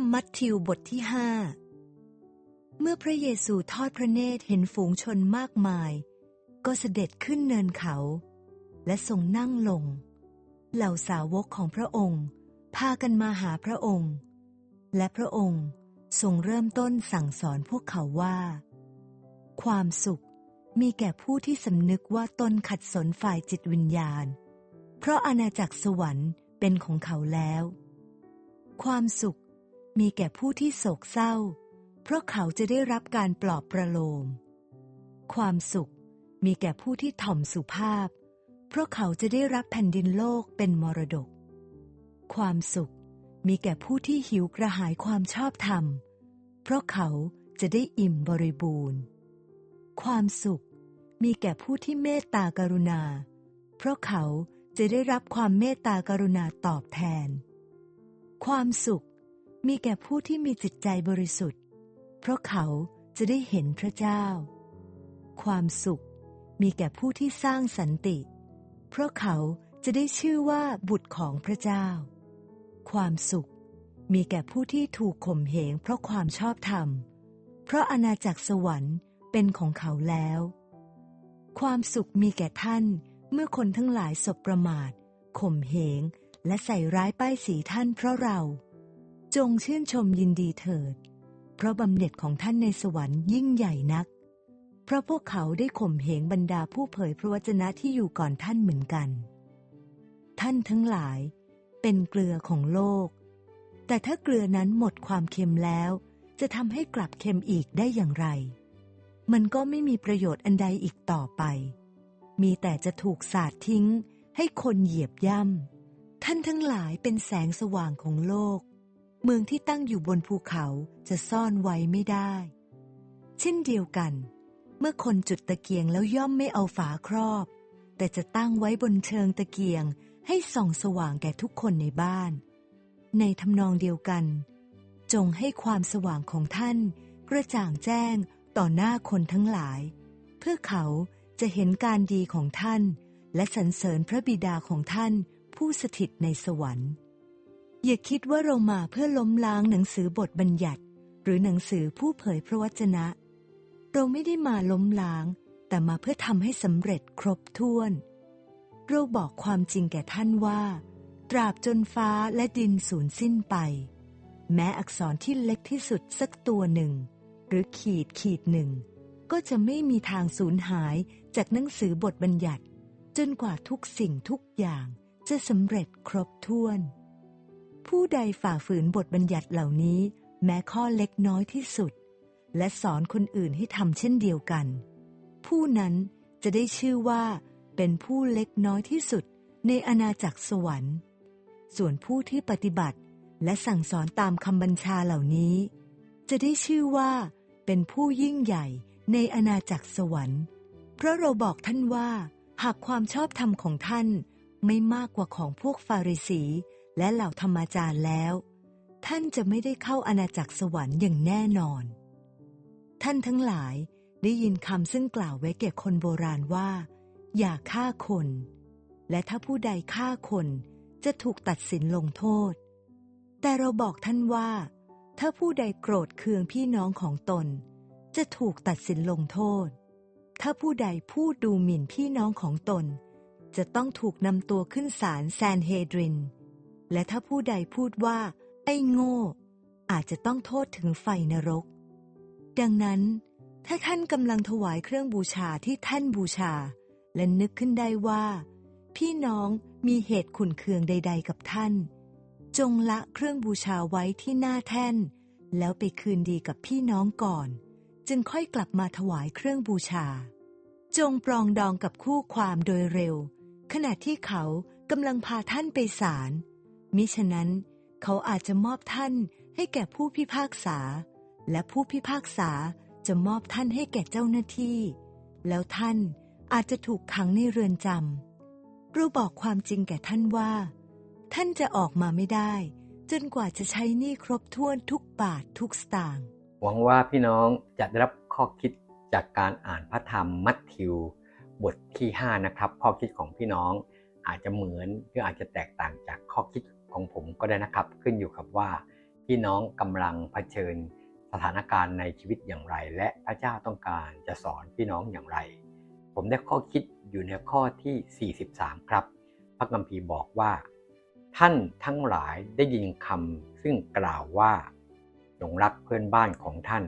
รมมัทธิวบทที่ห้าเมื่อพระเยซูทอดพระเนตรเห็นฝูงชนมากมาย ก็เสด็จขึ้นเนินเขา และทรงนั่งลง เหล่าสาวกของพระองค์ พากันมาหาพระองค์ และพระองค์ทรงเริ่มต้นสั่งสอนพวกเขาว่า ความสุขมีแก่ผู้ที่สำนึกว่าตนขัดสนฝ่ายจิตวิญญาณ เพราะอาณาจักรสวรรค์เป็นของเขาแล้ว ความสุข มีแก่ผู้ที่โศกเศร้า เพราะเขาจะได้รับการปลอบประโลม ความสุขมีแก่ผู้ที่ถ่อมสุภาพ เพราะเขาจะได้รับแผ่นดินโลกเป็นมรดก ความสุขมีแก่ผู้ที่หิวกระหายความชอบธรรม เพราะเขาจะได้อิ่มบริบูรณ์ ความสุขมีแก่ผู้ที่เมตตากรุณา เพราะเขาจะได้รับความเมตตากรุณาตอบแทน ความสุข มีแก่ผู้ที่มีจิตใจบริสุทธิ์ เพราะเขาจะได้เห็นพระเจ้า ความสุขมีแก่ผู้ที่สร้างสันติ เพราะเขาจะได้ชื่อว่าบุตรของพระเจ้า ความสุขมีแก่ผู้ที่ถูกข่มเหงเพราะความชอบธรรม เพราะอาณาจักรสวรรค์เป็นของเขาแล้ว ความสุขมีแก่ท่านเมื่อคนทั้งหลายสบประมาทข่มเหงและใส่ร้ายป้ายสีท่านเพราะเรา จงชื่นชมยินดีเถิด เพราะบำเหน็จของท่านในสวรรค์ยิ่งใหญ่นัก เพราะพวกเขาได้ข่มเหงบรรดาผู้เผยพระวจนะที่อยู่ก่อนท่านเหมือนกัน ท่านทั้งหลาย เป็นเกลือของโลก แต่ถ้าเกลือนั้นหมดความเค็มแล้ว จะทำให้กลับเค็มอีกได้อย่างไร มันก็ไม่มีประโยชน์อันใดอีกต่อไป มีแต่จะถูกสาดทิ้ง ให้คนเหยียบย่ำท่านทั้งหลายเป็นแสงสว่างของโลก เมืองที่ตั้งอยู่บนภูเขาจะซ่อนไว้ไม่ได้ เช่นเดียวกัน เมื่อคนจุดตะเกียงแล้วย่อมไม่เอาฝาครอบ แต่จะตั้งไว้บนเชิงตะเกียง ให้ส่องสว่างแก่ทุกคนในบ้าน ในทำนองเดียวกัน จงให้ความสว่างของท่าน กระจ่างแจ้งต่อหน้าคนทั้งหลาย เพื่อเขาจะเห็นการดีของท่าน และสรรเสริญพระบิดาของท่านผู้สถิตในสวรรค์ อย่าคิดว่าเรามาเพื่อล้มล้างหนังสือบทบัญญัติ หรือหนังสือผู้เผยพระวจนะ เราไม่ได้มาล้มล้าง แต่มาเพื่อทำให้สำเร็จครบถ้วน เราบอกความจริงแก่ท่านว่า ตราบจนฟ้าและดินสูญสิ้นไป แม้อักษรที่เล็กที่สุดสักตัวหนึ่ง หรือขีดขีดหนึ่ง ก็จะไม่มีทางสูญหายจากหนังสือบทบัญญัติ จนกว่าทุกสิ่งทุกอย่างจะสำเร็จครบถ้วน ผู้ใดฝ่าฝืนบทบัญญัติเหล่านี้ แม้ข้อเล็กน้อยที่สุด และสอนคนอื่นให้ทำเช่นเดียวกัน ผู้นั้นจะได้ชื่อว่าเป็นผู้เล็กน้อยที่สุดในอาณาจักรสวรรค์ ส่วนผู้ที่ปฏิบัติและสั่งสอนตามคำบัญชาเหล่านี้ จะได้ชื่อว่าเป็นผู้ยิ่งใหญ่ในอาณาจักรสวรรค์ เพราะเราบอกท่านว่า หากความชอบธรรมของท่านไม่มากกว่าของพวกฟาริสี และเหล่าธรรมาจารย์แล้ว ท่านจะไม่ได้เข้าอาณาจักรสวรรค์อย่างแน่นอน ท่านทั้งหลายได้ยินคำซึ่งกล่าวไว้แก่คนโบราณว่า อย่าฆ่าคน และถ้าผู้ใดฆ่าคนจะถูกตัดสินลงโทษ แต่เราบอกท่านว่า ถ้าผู้ใดโกรธเคืองพี่น้องของตน จะถูกตัดสินลงโทษ ถ้าผู้ใดพูดดูหมิ่นพี่น้องของตน จะต้องถูกนำตัวขึ้นศาลแซนเฮดริน และถ้าผู้ใดพูดว่า ไอ้โง่ อาจจะต้องโทษถึงไฟนรก ดังนั้น ถ้าท่านกำลังถวายเครื่องบูชาที่ท่านบูชา และนึกขึ้นได้ว่า พี่น้องมีเหตุขุนเคืองใด ๆ กับท่าน จงละเครื่องบูชาไว้ที่หน้าแท่น แล้วไปคืนดีกับพี่น้องก่อน จึงค่อยกลับมาถวายเครื่องบูชา จงปรองดองกับคู่ความโดยเร็ว ขณะที่เขากำลังพาท่านไปศาล มิฉะนั้น เขาอาจจะมอบท่านให้แก่ผู้พิพากษา และผู้พิพากษาจะมอบท่านให้แก่เจ้าหน้าที่ แล้วท่านอาจจะถูกขังในเรือนจำเราบอกความจริงแก่ท่านว่า ท่านจะออกมาไม่ได้ จนกว่าจะใช้หนี้ครบถ้วนทุกบาททุกสตางค์หวังว่าพี่น้องจะได้รับข้อคิดจากการอ่านพระธรรมมัทธิว บทที่ 5 นะครับ ข้อคิดของพี่น้องอาจจะเหมือนหรืออาจจะแตกต่างจากข้อคิด ของผมก็ได้นะครับ ขึ้นอยู่กับว่าพี่น้องกำลังเผชิญสถานการณ์ในชีวิตอย่างไร และพระเจ้าต้องการจะสอนพี่น้องอย่างไร ผมได้ข้อคิดอยู่ในข้อที่ 43 ครับ พระคัมภีร์บอกว่า ท่านทั้งหลายได้ยินคำซึ่งกล่าวว่าจงรักเพื่อนบ้านของท่าน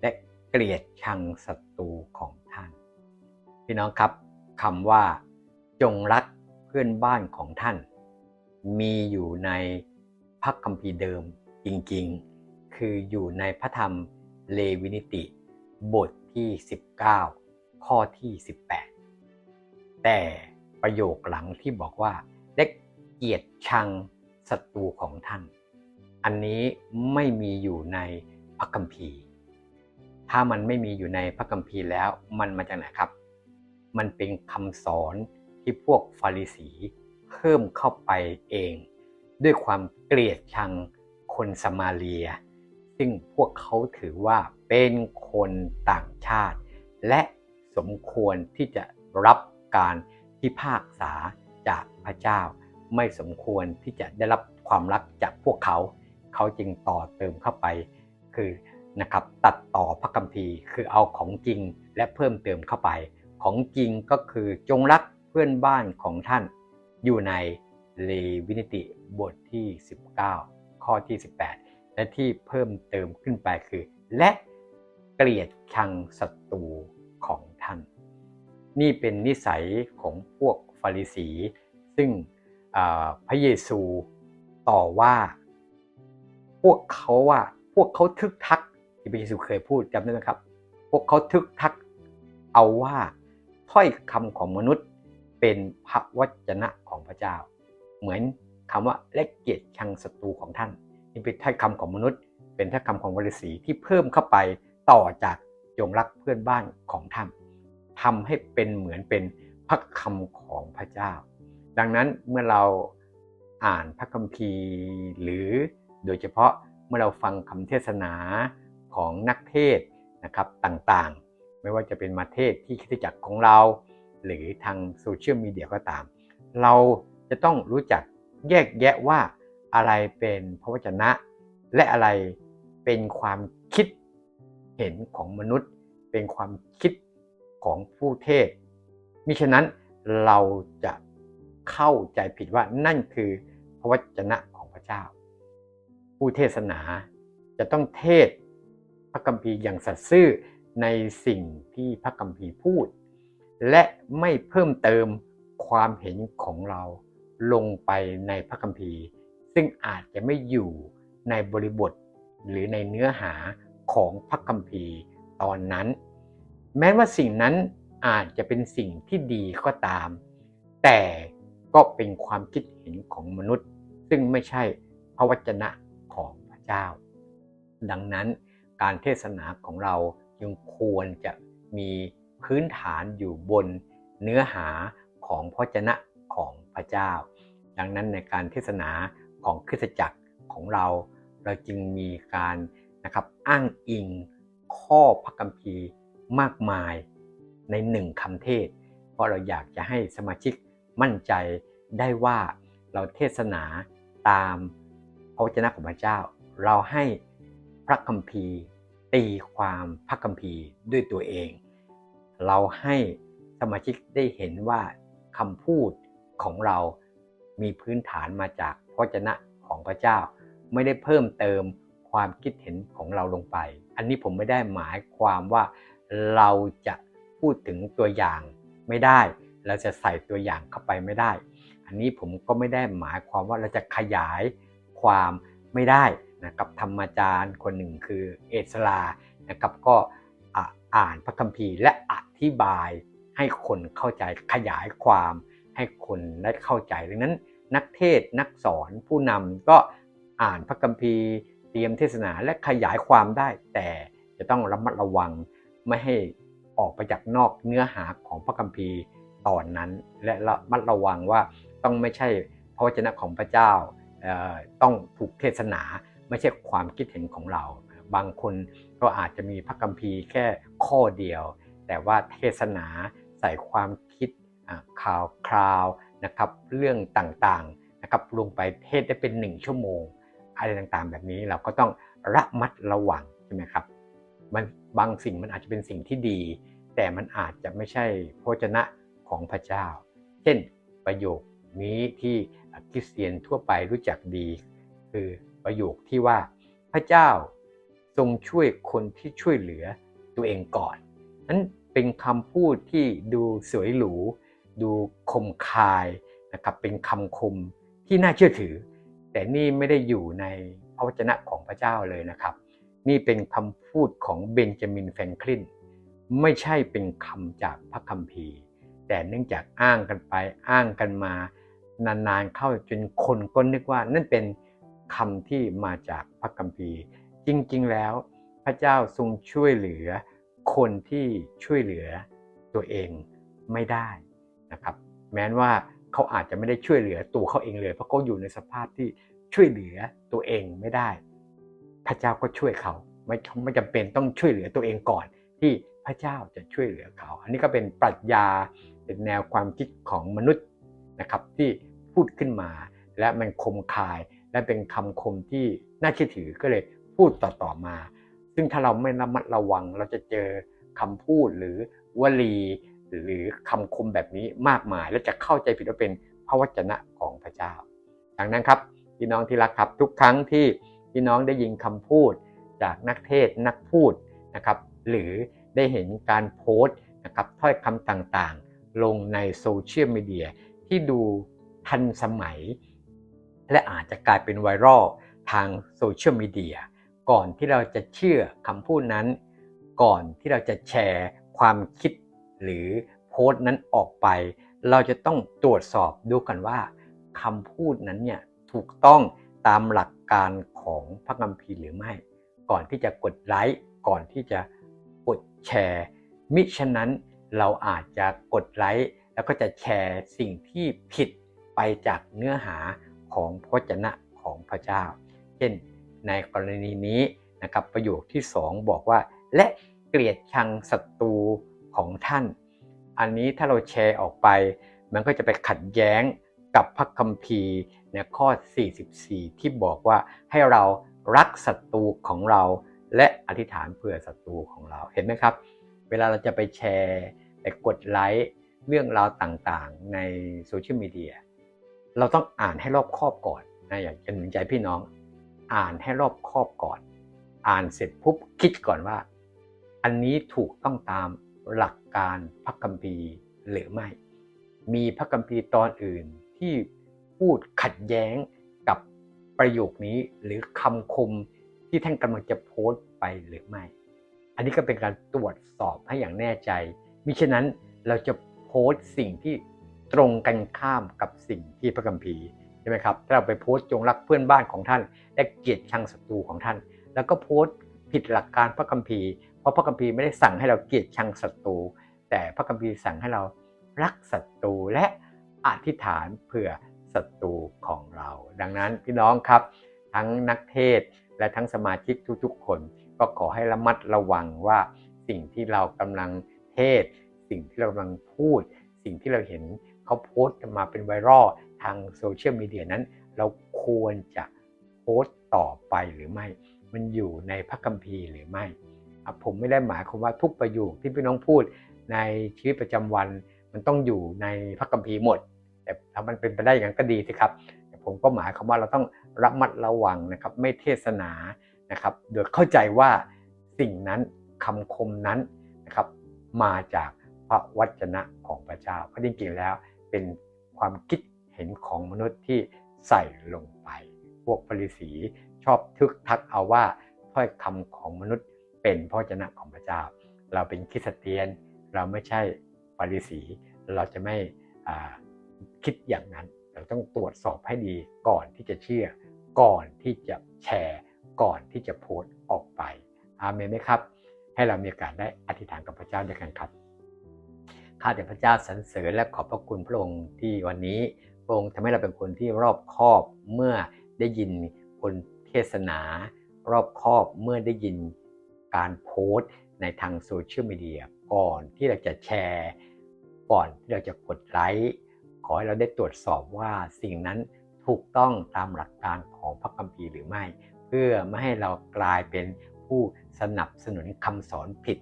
และเกลียดชังศัตรูของท่าน พี่น้องครับคำว่า จงรักเพื่อนบ้านของท่าน มีอยู่ในพระคัมภีร์เดิมจริงๆ คืออยู่ในพระธรรมเลวินิติ บทที่ 19 ข้อที่ 18 แต่ประโยคหลังที่บอกว่าได้เกียดชังศัตรูของท่าน อันนี้ไม่มีอยู่ในพระคัมภีร์ ถ้ามันไม่มีอยู่ในพระคัมภีร์แล้วมันมาจากไหนครับ มันเป็นคำสอนที่พวกฟาริสี เพิ่มเข้าไปเอง ด้วยความเกลียดชังคนสมาเลีย ซึ่งพวกเขาถือว่าเป็นคนต่างชาติ และสมควรที่จะรับการพิพากษาจากพระเจ้า ไม่สมควรที่จะได้รับความรักจากพวกเขา เขาจึงต่อเติมเข้าไป คือนะครับตัดต่อพระคัมภีร์ คือเอาของจริงและเพิ่มเติมเข้าไป ของจริงก็คือจงรักเพื่อนบ้านของท่าน อยู่ในเลวินิติบทที่ 19 ข้อที่ 18 และที่เพิ่มเติมขึ้นไปคือ และเกลียดชังศัตรูของท่าน นี่เป็นนิสัยของพวกฟาริสี ซึ่งพระเยซูต่อว่า พวกเขาว่าพวกเขาทึกทักที่พระเยซูเคยพูดจำได้ไหมครับ พวกเขาทึกทักเอาว่าถ้อยคำของมนุษย์เป็นพระวจนะ ของพระเจ้า เหมือนคำว่าและเกียรติชังศัตรูของท่านนี่เป็นถ้อยคำของมนุษย์ เป็นถ้อยคำของวริษีที่เพิ่มเข้าไปต่อจากจงรักเพื่อนบ้านของท่านทำให้เป็นเหมือนเป็นพระคำของพระเจ้า ดังนั้นเมื่อเราอ่านพระคัมภีร์ หรือโดยเฉพาะเมื่อเราฟังคำเทศนาของนักเทศนะครับต่างๆ ไม่ว่าจะเป็นมาเทศที่คิดจักรของเรา หรือทางโซเชียลมีเดียก็ตาม เราจะต้องรู้จักแยกแยะว่าอะไรเป็นพระวจนะ และอะไรเป็นความคิดเห็นของมนุษย์ เป็นความคิดของผู้เทศมิฉะนั้นเราจะเข้าใจผิดว่านั่นคือพระวจนะของพระเจ้า ผู้เทศนาจะต้องเทศพระคัมภีร์อย่างสัตย์ซื่อในสิ่งที่พระคัมภีร์พูด และไม่เพิ่มเติม ความเห็นของเราลงไปในพระคัมภีร์ ซึ่งอาจจะไม่อยู่ในบริบทหรือในเนื้อหาของพระคัมภีร์ตอนนั้น แม้ว่าสิ่งนั้นอาจจะเป็นสิ่งที่ดีก็ตาม แต่ก็เป็นความคิดเห็นของมนุษย์ ซึ่งไม่ใช่พระวจนะของพระเจ้า ดังนั้นการเทศนาของเราจึงควรจะมีพื้นฐานอยู่บนเนื้อหา ของพระเจนะของพระเจ้า ดังนั้นในการเทศนาของคริสตจักรของเรา เราจึงมีการนะครับอ้างอิงข้อพระคัมภีร์มากมายในหนึ่งคำเทศ เพราะเราอยากจะให้สมาชิกมั่นใจได้ว่าเราเทศนาตามพระวจนะของพระเจ้า เราให้พระคัมภีร์ ตีความพระคัมภีร์ด้วยตัวเอง เราให้สมาชิกได้เห็นว่า คำพูดของเรามีพื้นฐานมาจากพระเจนะของพระเจ้า ไม่ได้เพิ่มเติมความคิดเห็นของเราลงไป อันนี้ผมไม่ได้หมายความว่าเราจะพูดถึงตัวอย่างไม่ได้ เราจะใส่ตัวอย่างเข้าไปไม่ได้ อันนี้ผมก็ไม่ได้หมายความว่าเราจะขยายความไม่ได้นะครับธรรมจารย์คนหนึ่งคือเอสลานะครับก็อ่านพระคัมภีร์และอธิบาย ให้คนเข้าใจขยายความ ให้คนได้เข้าใจดังนั้น นักเทศนักสอนผู้นำก็อ่านพระคัมภีร์ เตรียมเทศนาและขยายความได้ แต่จะต้องระมัดระวังไม่ให้ออกไปจากนอกเนื้อหาของพระคัมภีร์ตอนนั้น และระมัดระวังว่าต้องไม่ใช่พระวจนะของพระเจ้าต้องถูกเทศนาไม่ใช่ความคิดเห็นของเรา บางคนก็อาจจะมีพระคัมภีร์แค่ข้อเดียว แต่ว่าเทศนา ใส่ความคิดข่าวคราวนะครับเรื่องต่างๆนะครับลงไปเทศได้เป็นหนึ่งชั่วโมง อะไรต่างๆ แบบนี้เราก็ต้องระมัดระวังใช่ไหมครับมันบางสิ่งมันอาจจะเป็นสิ่งที่ดี แต่มันอาจจะไม่ใช่พระวจนะของพระเจ้า เช่นประโยคนี้ที่คริสเตียนทั่วไปรู้จักดี คือประโยคที่ว่าพระเจ้าทรงช่วยคนที่ช่วยเหลือตัวเองก่อนนั้น เป็นคำพูดที่ดูสวยหรู ดูคมคายนะครับเป็นคำคมที่น่าเชื่อถือ แต่นี่ไม่ได้อยู่ในพระวจนะของพระเจ้าเลยนะครับ นี่เป็นคำพูดของเบนจามินแฟรงคลินไม่ใช่เป็นคำจากพระคัมภีร์ แต่เนื่องจากอ้างกันไปอ้างกันมานานๆเข้าจนคนก็นึกว่านั่นเป็นคำที่มาจากพระคัมภีร์ จริงๆแล้วพระเจ้าทรงช่วยเหลือ คนที่ช่วยเหลือตัวเองไม่ได้นะครับ แม้ว่าเขาอาจจะไม่ได้ช่วยเหลือตัวเขาเองเลย เพราะเขาอยู่ในสภาพที่ช่วยเหลือตัวเองไม่ได้ พระเจ้าก็ช่วยเขาไม่ไม่จำเป็นต้องช่วยเหลือตัวเองก่อน ที่พระเจ้าจะช่วยเหลือเขา อันนี้ก็เป็นปรัชญาเป็นแนวความคิดของมนุษย์นะครับที่พูดขึ้นมา และมันคมคายและเป็นคำคมที่น่าเชื่อถือก็เลยพูดต่อๆมา ซึ่งถ้าเราไม่ระมัดระวัง เราจะเจอคำพูดหรือวลีหรือคำคมแบบนี้มากมาย และจะเข้าใจผิดว่าเป็นพระวจนะของพระเจ้า ดังนั้นครับพี่น้องที่รักครับทุกครั้งที่พี่น้องได้ยินคำพูดจากนักเทศนักพูดนะครับหรือได้เห็นการโพสต์นะครับถ้อยคำต่างๆ ลงในโซเชียลมีเดียที่ดูทันสมัย และอาจจะกลายเป็นไวรัลทางโซเชียลมีเดีย ก่อนที่เราจะเชื่อคำพูดนั้น ก่อนที่เราจะแชร์ความคิดหรือโพสต์นั้นออกไป เราจะต้องตรวจสอบดูกันว่าคำพูดนั้นเนี่ยถูกต้องตามหลักการของพระคัมภีร์หรือไม่ ก่อนที่จะกดไลค์ก่อนที่จะกดแชร์ มิฉะนั้นเราอาจจะกดไลค์แล้วก็จะแชร์สิ่งที่ผิดไปจากเนื้อหาของพระวจนะของพระเจ้า เช่น ในกรณีนี้นะครับประโยคที่ 2 บอกว่า และเกลียดชังศัตรูของท่าน อันนี้ถ้าเราแชร์ออกไป มันก็จะไปขัดแย้งกับพระคัมภีร์ในข้อ 44 ที่บอกว่าให้เรารักศัตรูของเรา และอธิษฐานเผื่อศัตรูของเราเห็นไหมครับ เวลาเราจะไปแชร์ไปกดไลค์เรื่องราวต่างๆ ในโซเชียลมีเดียเราต้องอ่านให้รอบคอบก่อนนะอยากจะหนุนใจพี่น้อง อ่านให้รอบคอบก่อน อ่านเสร็จปุ๊บคิดก่อนว่า อันนี้ถูกต้องตามหลักการพระคัมภีร์หรือไม่ มีพระคัมภีร์ตอนอื่นที่พูดขัดแย้งกับประโยคนี้หรือคำคมที่ท่านกำลังจะโพสต์ไปหรือไม่ อันนี้ก็เป็นการตรวจสอบให้อย่างแน่ใจ มิฉะนั้นเราจะโพสต์สิ่งที่ตรงกันข้ามกับสิ่งที่พระคัมภีร์ ช่ไหมครับถ้าเราไปโพสต์จงรักเพื่อนบ้านของท่าน และเกลียดชังศัตรูของท่าน แล้วก็โพสต์ผิดหลักการพระคัมภีร์ เพราะพระคัมภีร์ไม่ได้สั่งให้เราเกลียดชังศัตรู แต่พระคัมภีร์สั่งให้เรารักศัตรูและอธิษฐานเผื่อศัตรูของเรา ดังนั้นพี่น้องครับ ทั้งนักเทศและทั้งสมาชิกทุกๆ คน ก็ขอให้ระมัดระวังว่าสิ่งที่เรากำลังเทศ สิ่งที่เรากำลังพูด สิ่งที่เราเห็นเขาโพสต์มาเป็นไวรัล ทางโซเชียลมีเดียนั้น เราควรจะโพสต์ต่อไปหรือไม่ มันอยู่ในพระคัมภีร์หรือไม่ ผมไม่ได้หมายความว่าทุกประโยคที่พี่น้องพูดในชีวิตประจำวันมันต้องอยู่ในพระคัมภีร์หมด แต่ถ้ามันเป็นไปได้อย่างนั้นก็ดีสิครับผมก็หมายความว่าเราต้องระมัดระวังนะครับไม่เทศนานะครับโดยเข้าใจว่าสิ่งนั้นคำคมนั้นนะครับมาจากพระวจนะของพระเจ้าเพราะจริงๆแล้วเป็นความคิด เห็นของมนุษย์ที่ใส่ลงไป พวกปริสีชอบทึกทักเอาว่าถ้อยคำของมนุษย์เป็นพระวจนะของพระเจ้า เราเป็นคริสเตียน เราไม่ใช่ปริสี เราจะไม่คิดอย่างนั้น เราต้องตรวจสอบให้ดีก่อนที่จะเชื่อ ก่อนที่จะแชร์ ก่อนที่จะโพสต์ออกไป อาเมนไหมครับ ให้เรามีโอกาสได้อธิษฐานกับพระเจ้าด้วยกันครับข้าแต่พระเจ้าสรรเสริญและขอบพระคุณพระองค์ที่วันนี้ พระองค์ทำให้เราเป็นคนที่รอบคอบเมื่อได้ยินคนเทศนา รอบคอบเมื่อได้ยินการโพสต์ในทางโซเชียลมีเดียก่อนที่เราจะแชร์ ก่อนที่เราจะกดไลค์ขอให้เราได้ตรวจสอบว่าสิ่งนั้นถถูกต้องตามหลักการของพระคัมภีร์หรือไม่ เพื่อไม่ให้เรากลายเป็นผู้สนับสนุนคำสอนผิด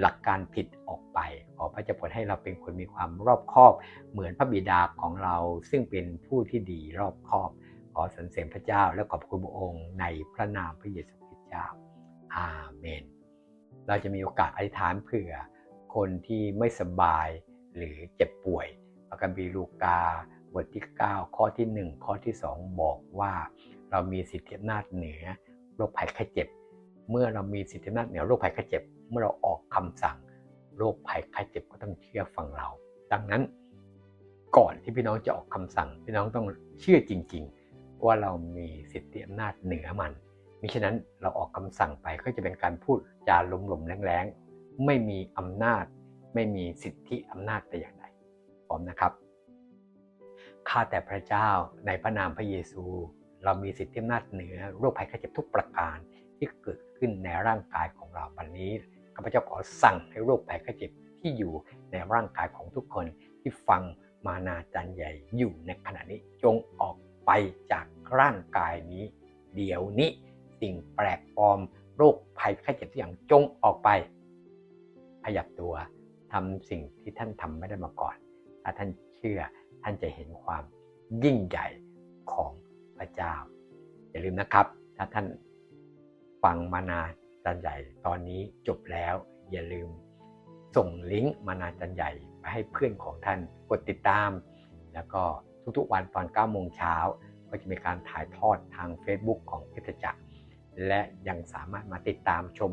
หลักการผิดออกไป ขอพระเจ้าโปรดให้เราเป็นคนมีความรอบคอบ เหมือนพระบิดาของเราซึ่งเป็นผู้ที่ดีรอบคอบ ขอสรรเสริญพระเจ้าและขอบคุณพระองค์ในพระนามพระเยซูคริสต์เจ้า อาเมน เราจะมีโอกาสอธิษฐานเผื่อคนที่ไม่สบายหรือเจ็บป่วยพระคัมภีร์ลูกาบทที่ 9 ข้อที่ 1 ข้อที่ 2 บอกว่า เรามีสิทธิอำนาจเหนือโรคภัยไข้เจ็บ เมื่อเรามีสิทธิอำนาจเหนือโรคภัยไข้เจ็บ เมื่อเราออกคำสั่ง โรคภัยไข้เจ็บก็ต้องเชื่อฟังเรา ดังนั้นก่อนที่พี่น้องจะออกคำสั่ง พี่น้องต้องเชื่อจริง ๆ ว่าเรามีสิทธิอำนาจเหนือมันมิฉะนั้นเราออกคำสั่งไปก็จะเป็นการพูดจาลมๆแรงๆไม่มีอำนาจ ไม่มีสิทธิอำนาจแต่อย่างใดพร้อมนะครับข้าแต่พระเจ้าในพระนามพระเยซู เรามีสิทธิอำนาจเหนือโรคภัยไข้เจ็บทุกประการที่เกิดขึ้นในร่างกายของเราวันนี้ ข้าพเจ้าขอสั่งให้โรคภัยไข้เจ็บที่อยู่ในร่างกายของทุกคนที่ฟังมานาจันใหญ่อยู่ในขณะนี้จงออกไปจากร่างกายนี้ เดี๋ยวนี้สิ่งแปลกปลอมโรคภัยไข้เจ็บทุกอย่างจงออกไป ขยับตัวทำสิ่งที่ท่านทำไม่ได้มาก่อน ถ้าท่านเชื่อท่านจะเห็นความยิ่งใหญ่ของพระเจ้า อย่าลืมนะครับ ถ้าท่านฟังมานา จันใหญ่ตอนนี้จบแล้ว อย่าลืม ส่งลิงก์มานาจันใหญ่ไปให้เพื่อนของท่านกดติดตาม แล้วก็ทุกๆวันตอน9โมงเช้าก็จะมีการถ่ายทอดทาง Facebook ของพิทจักร และยังสามารถมาติดตามชม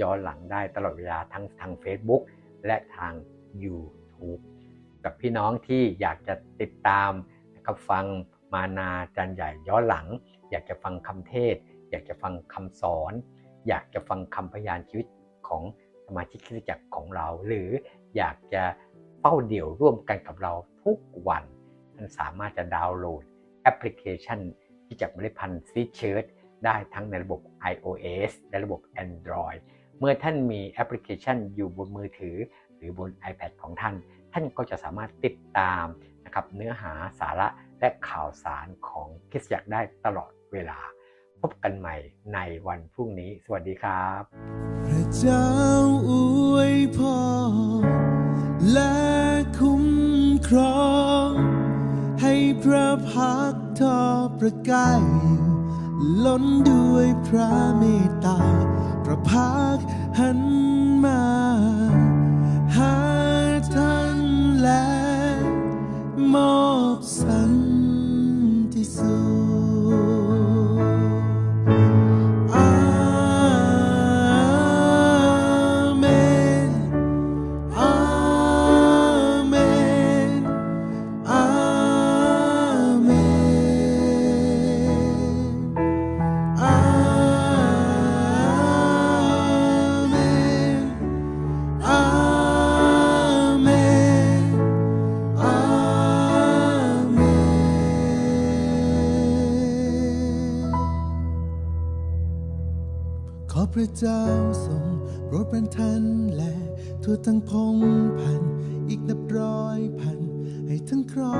ย้อนหลังได้ตลอดเวลาทั้งทาง Facebook และทาง YouTube กับพี่น้องที่อยากจะติดตามนะครับฟังมานาจันใหญ่ย้อนหลัง อยากจะฟังคำเทศ อยากจะฟังคำสอน อยากจะฟังคำพยานชีวิตของสมาชิกคริสตจักรของเรา หรืออยากจะเฝ้าเดี่ยวร่วมกันกับเราทุกวันท่านสามารถจะดาวน์โหลดแอปพลิเคชันที่จากเมล็ดพันธุ์ซีเชิร์ได้ทั้งในระบบ iOS และระบบ Android เมื่อท่านมีแอปพลิเคชันอยู่บนมือถือ หรือบน iPad ของท่าน ท่านก็จะสามารถติดตามนะครับเนื้อหาสาระและข่าวสารของคริสตจักรได้ตลอดเวลา พบกันใหม่ในวันพรุ่งนี้ สวัสดีครับพระเจ้าอวยพรและคุ้มครอง ให้พระพักทอประกายล้นด้วยพระเมตตา พระพักหันมา หาท่านและมอบสันติสุข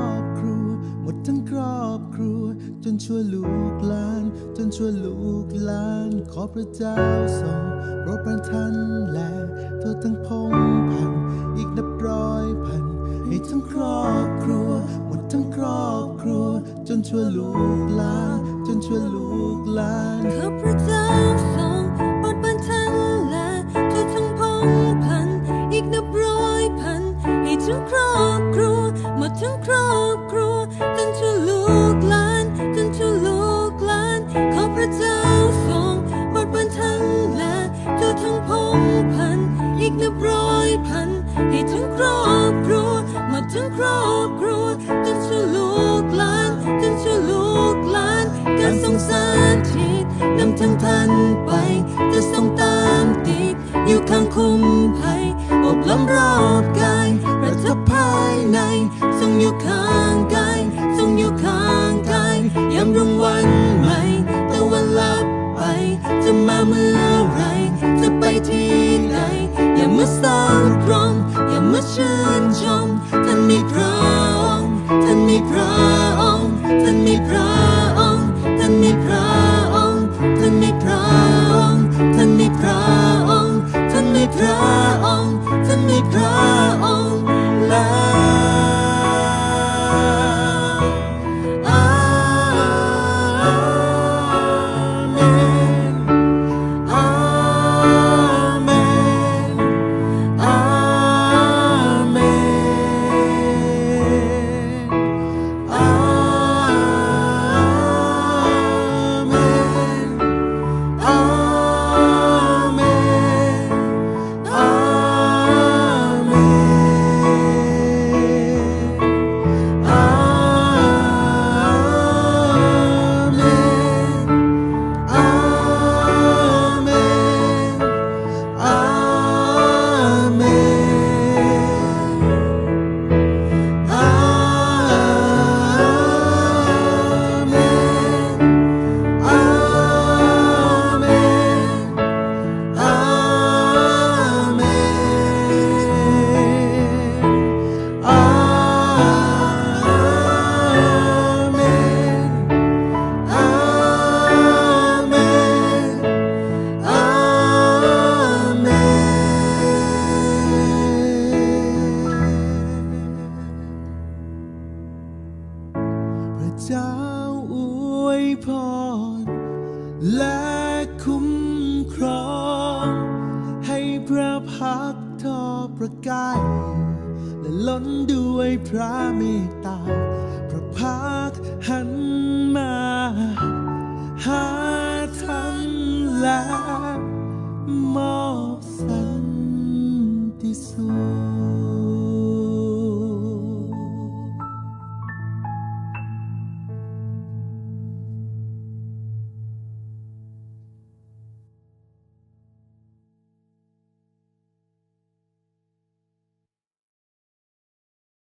อบครัว หมดทั้งครอบครัว จนชั่วลูกหลาน จนชั่วลูกหลาน ขอพระเจ้าทรงโปรดประทานและทั่วทั้งพงพัน อีกนับร้อยพัน ให้ทั้งครอบครัว หมดทั้งครอบครัว จนชั่วลูกหลาน จนชั่วลูกหลานข้าพระเจ้าทรง ให้ทั้งครอบครัวหมดทั้งครอบครัวจนชั่วลูกหลานจนชั่วลูกหลาน การทรงสาธิตนำทั้งท่านไป จะทรงตามติดอยู่ข้างคุ้มภัยอบล้อมรอบกายประทับภายในทรงอยู่ข้างกายทรงอยู่ข้างกายยามรุ่งวันใหม่ตะวันลับไป จะมาเมื่อไรจะไปที่ไหนอย่ามาเศร้าตรมอม ชื่นชมท่านมีพระองค์ท่านมีพระ ระเจ้าอวยพร และคุ้มครอง ให้พระพักทอประกายและล้นด้วยพระเมตตา พระพักหันมา หาท่านและมอบสันติสุข